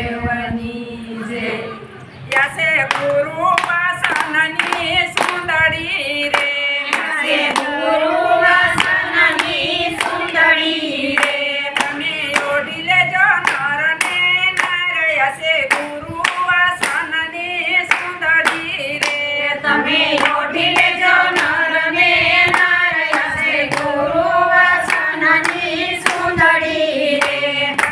દેવની જય યસે ગુરુ વાસનની સુંદરી રે યસે ગુરુ વાસનની સુંદરી રે તમે ઓઢી લેજો નરને નર યસે ગુરુ વાસનની સુંદરી રે તમે સુંદરી રે.